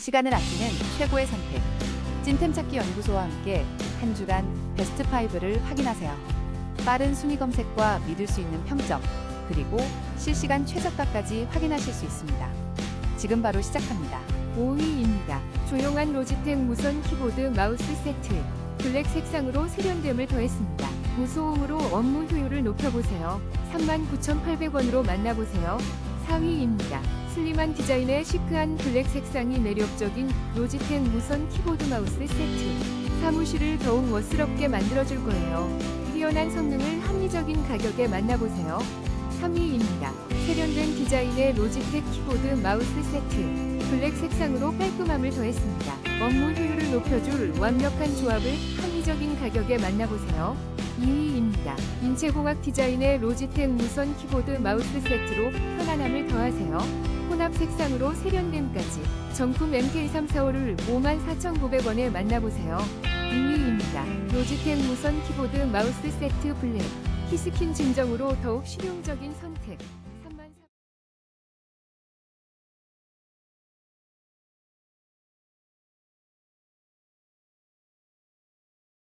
시간을 아끼는 최고의 선택. 찐템 찾기 연구소와 함께 한 주간 베스트 5를 확인하세요. 빠른 순위 검색과 믿을 수 있는 평점, 그리고 실시간 최저가까지 확인하실 수 있습니다. 지금 바로 시작합니다. 5위입니다. 조용한 로지텍 무선 키보드 마우스 세트. 블랙 색상으로 세련됨을 더했습니다. 무소음으로 업무 효율을 높여보세요. 39,800원으로 만나보세요. 4위입니다. 슬림한 디자인의 시크한 블랙 색상이 매력적인 로지텍 무선 키보드 마우스 세트. 사무실을 더욱 멋스럽게 만들어줄 거예요. 뛰어난 성능을 합리적인 가격에 만나보세요. 3위입니다. 세련된 디자인의 로지텍 키보드 마우스 세트. 블랙 색상으로 깔끔함을 더했습니다. 업무 효율을 높여줄 완벽한 조합을 합리적인 가격에 만나보세요. 2위입니다. 인체공학 디자인의 로지텍 무선 키보드 마우스 세트로 편안함을 더하세요. 혼합 색상으로 세련됨까지 정품 MK345를 54,900원에 만나보세요. 2위입니다. 로지텍 무선 키보드 마우스 세트 블랙. 키스킨 증정으로 더욱 실용적인 선택.